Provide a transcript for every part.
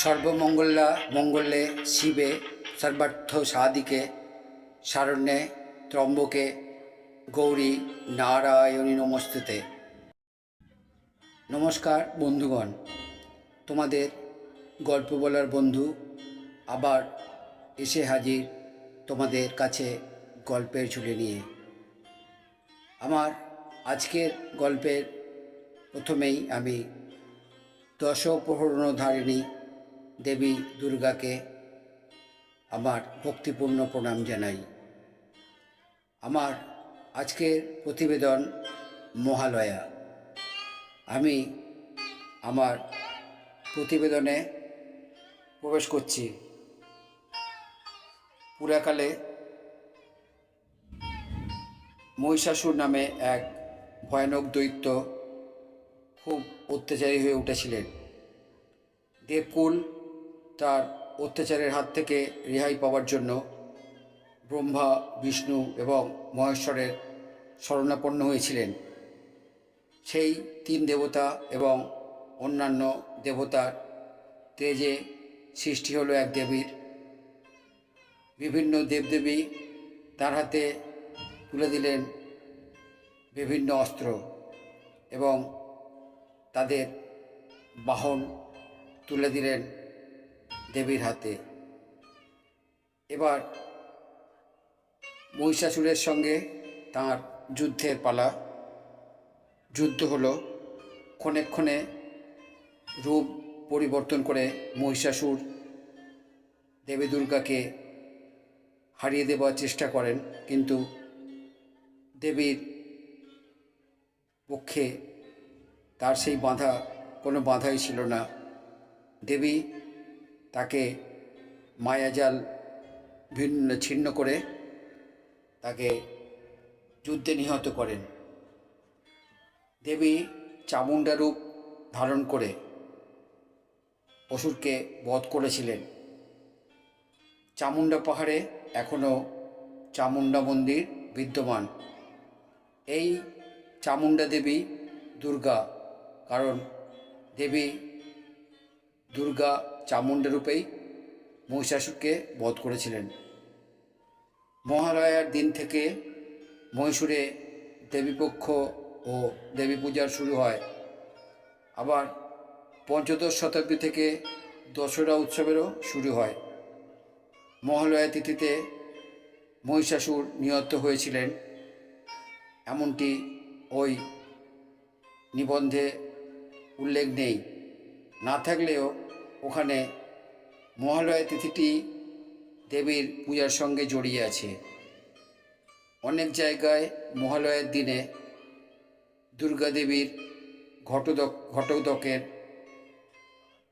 সর্বমঙ্গলা, মঙ্গলে শিবে সর্বার্থ সাদিকে শারণ্যে ত্রম্বকে, গৌরী নারায়ণী নমস্তুতে। নমস্কার বন্ধুগণ, তোমাদের গল্প বলার বন্ধু আবার এসে হাজির তোমাদের কাছে গল্পের ঝুলি নিয়ে। আমার আজকের গল্পের প্রথমেই আমি দশপ্রহরণধারিণী দেবী দুর্গাকে আমার ভক্তিপূর্ণ প্রণাম জানাই। আমার আজকের প্রতিবেদন মহালয়া। আমি আমার প্রতিবেদনে প্রবেশ করছি। পুরাকালে মহিষাসুর নামে এক ভয়ানক দৈত্য খুব অত্যাচারী হয়ে উঠেছিলেন। দেবকুল তার অত্যাচারের হাত থেকে রেহাই পাওয়ার জন্য ব্রহ্মা, বিষ্ণু এবং মহেশ্বরের শরণাপন্ন হয়েছিলেন। সেই তিন দেবতা এবং অন্যান্য দেবতার তেজে সৃষ্টি হলো এক দেবীর। বিভিন্ন দেবদেবী তার হাতে তুলে দিলেন বিভিন্ন অস্ত্র এবং তাদের বাহন তুলে দিলেন দেবীর হাতে। এবার মহিষাসুরের সঙ্গে তার যুদ্ধের পালা। যুদ্ধ হলো, ক্ষণে ক্ষণে রূপ পরিবর্তন করে মহিষাসুর দেবী দুর্গাকে হারিয়ে দেওয়ার চেষ্টা করেন, কিন্তু দেবীর পক্ষে তার সেই বাধা, কোনো বাধাই ছিল না। দেবী তাকে মায়াজাল ভিন্ন ছিন্ন করে তাকে যুদ্ধে নিহত করেন। দেবী চামুণ্ডা রূপ ধারণ করে অসুরকে বধ করেছিলেন। চামুণ্ডা পাহাড়ে এখনও চামুণ্ডা মন্দির বিদ্যমান। এই চামুণ্ডা দেবী দুর্গা, কারণ দেবী দুর্গা চামুণ্ডা রূপেই মহিষাসুরকে বধ করেছিলেন। মহালয়ার দিন থেকে মহীশূরে দেবীপক্ষ ও দেবী পূজার শুরু হয়। আবার পঞ্চদশ শতাব্দী থেকে দশরা উৎসবেরও শুরু হয়। মহালয়া তিথিতে মহিষাসুর নিহত হয়েছিলেন। এমনটি ওই নিবন্ধে উল্লেখ নেই। না থাকলেও ওখানে মহালয়া তিথিটি দেবীর পূজার সঙ্গে জড়িয়ে আছে। অনেক জায়গায় মহালয়ার দিনে দুর্গা দেবীর ঘটোদক, ঘটোদকের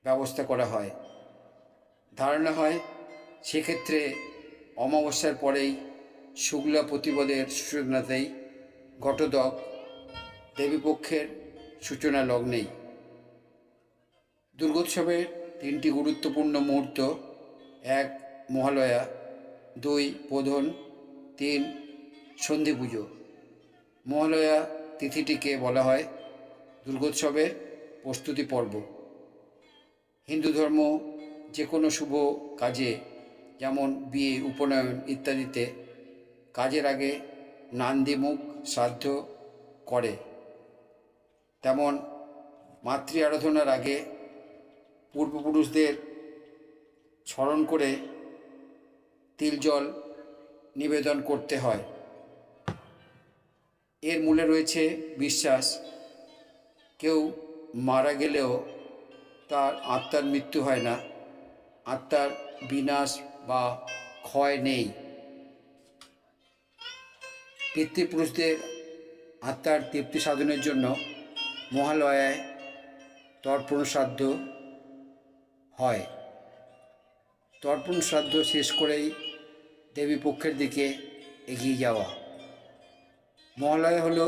ব্যবস্থা করা হয়। ধারণা হয় সেক্ষেত্রে অমাবস্যার পরেই শুক্লা প্রতিপদের সূচনাতেই ঘটোদক দেবীপক্ষের সূচনা লগ্নেই। দুর্গোৎসবের তিনটি গুরুত্বপূর্ণ মুহূর্ত। এক, মহালয়া। দুই, বোধন। তিন, সন্ধি পুজো। মহালয়া তিথিটিকে বলা হয় দুর্গোৎসবের প্রস্তুতি পর্ব। হিন্দু ধর্ম যে কোনো শুভ কাজে, যেমন বিয়ে, উপনয়ন ইত্যাদিতে কাজের আগে নান্দিমুখ শ্রাদ্ধ করে। তেমন মাতৃ আরাধনার আগে পূর্বপুরুষদের স্মরণ করে তিল জল নিবেদন করতে হয়। এর মূলে রয়েছে বিশ্বাস। কেউ মারা গেলেও তার আত্মার মৃত্যু হয় না। আত্মার বিনাশ বা ক্ষয় নেই। পিতৃপুরুষদের আত্মার তৃপ্তি সাধনের জন্য মহালয়ায় তর্পণ শ্রাদ্ধ হয়। তর্পণ শ্রাদ্ধ শেষ করেই দেবী পক্ষের দিকে এগিয়ে যাওয়া। মহালয়া হল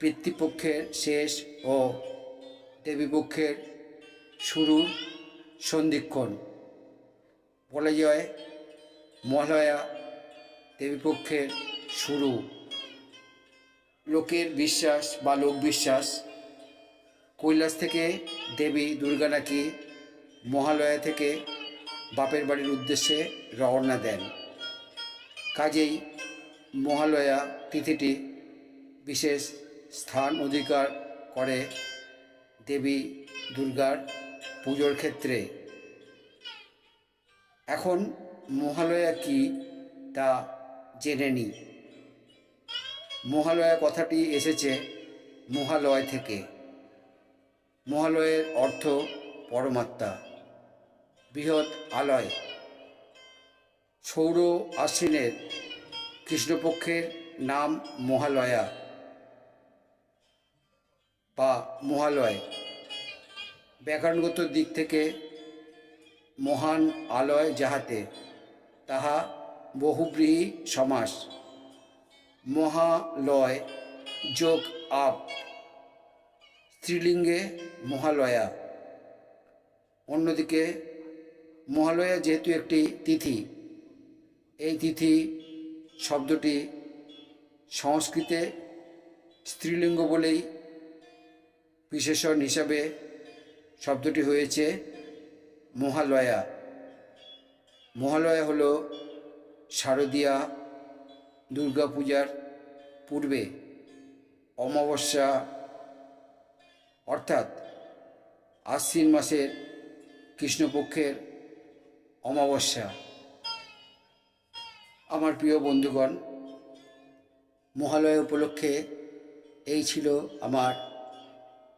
পিতৃপক্ষের শেষ ও দেবীপক্ষের শুরুর সন্ধিক্ষণ। বলা যায়, মহালয়া দেবীপক্ষের শুরু। লোকের বিশ্বাস বা লোক বিশ্বাস কৈলাস থেকে দেবী দুর্গা নাকি মহালয়া থেকে বাপের বাড়ির উদ্দেশ্যে রওনা দেন। কাজেই মহালয়া তিথিটি বিশেষ স্থান অধিকার করে দেবী দুর্গার পুজোর ক্ষেত্রে। এখন মহালয়া কি তা জেনে নিই মহালয়া কথাটি এসেছে মহালয় থেকে। মহালয়ের অর্থ পরমাত্মা। বৃহৎ আলয়। সৌর আশ্বিনের কৃষ্ণপক্ষের নাম মহালয়া বা মহালয়। ব্যাকরণগত দিক থেকে মহান আলয় যাহাতে তাহা বহুব্রীহী সমাস। মহালয় যোগ আপ। স্ত্রীলিঙ্গে মহালয়া। অন্যদিকে মহালয়া যেহেতু একটি তিথি, এই তিথি শব্দটি সংস্কৃতে স্ত্রীলিঙ্গ বলেই বিশেষণ হিসাবে শব্দটি হয়েছে মহালয়া। মহালয়া হল শারদীয়া দুর্গাপূজার পূর্বে অমাবস্যা, অর্থাৎ আশ্বিন মাসের কৃষ্ণপক্ষের অমাবস্যা। আমার প্রিয় বন্ধুগণ, মহালয়া উপলক্ষে এই ছিল আমার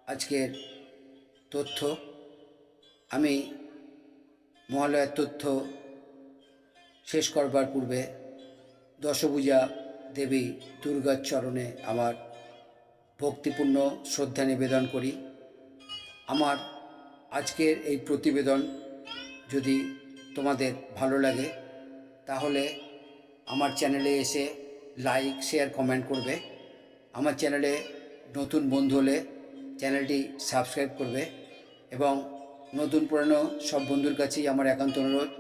আজকের তথ্য। আমি মহালয়ার তথ্য শেষ করবার পূর্বে দশভূজা দেবী দুর্গার চরণে আমার ভক্তিপূর্ণ শ্রদ্ধা নিবেদন করি। আমার আজকের এই প্রতিবেদন যদি তোমাদের ভালো লাগে, তাহলে আমার চ্যানেলে এসে লাইক শেয়ার কমেন্ট করবে। আমার চ্যানেলে নতুন বন্ধু হলে চ্যানেলটি সাবস্ক্রাইব করবে এবং নতুন পুরানো সব বন্ধুর কাছেই আমার একান্ত অনুরোধ,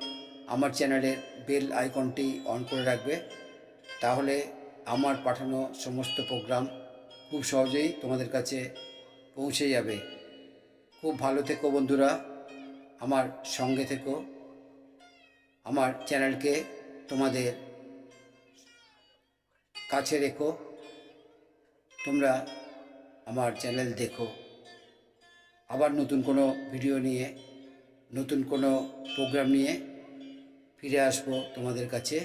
আমার চ্যানেলের বেল আইকনটি অন করে রাখবে। তাহলে আমার পাঠানো সমস্ত প্রোগ্রাম খুব সহজেই তোমাদের কাছে পৌঁছে যাবে। খুব ভালো থেকো বন্ধুরা, আমার সঙ্গে থেকো। আমার চ্যানেলকে তোমাদের কাছে রেখো। তোমরা আমার চ্যানেল দেখো। আবার নতুন কোনো ভিডিও নিয়ে, নতুন কোনো প্রোগ্রাম নিয়ে ফিরে আসব তোমাদের কাছে।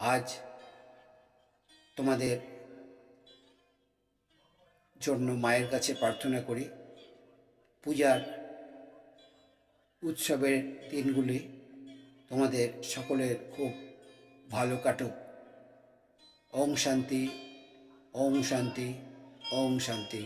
আজ তোমাদের জন্য মায়ের কাছে প্রার্থনা করি। পূজার উৎসবের দিনগুলি তোমাদের সকলের খুব ভালো কাটুক। ওম শান্তি ওম শান্তি ওম শান্তি।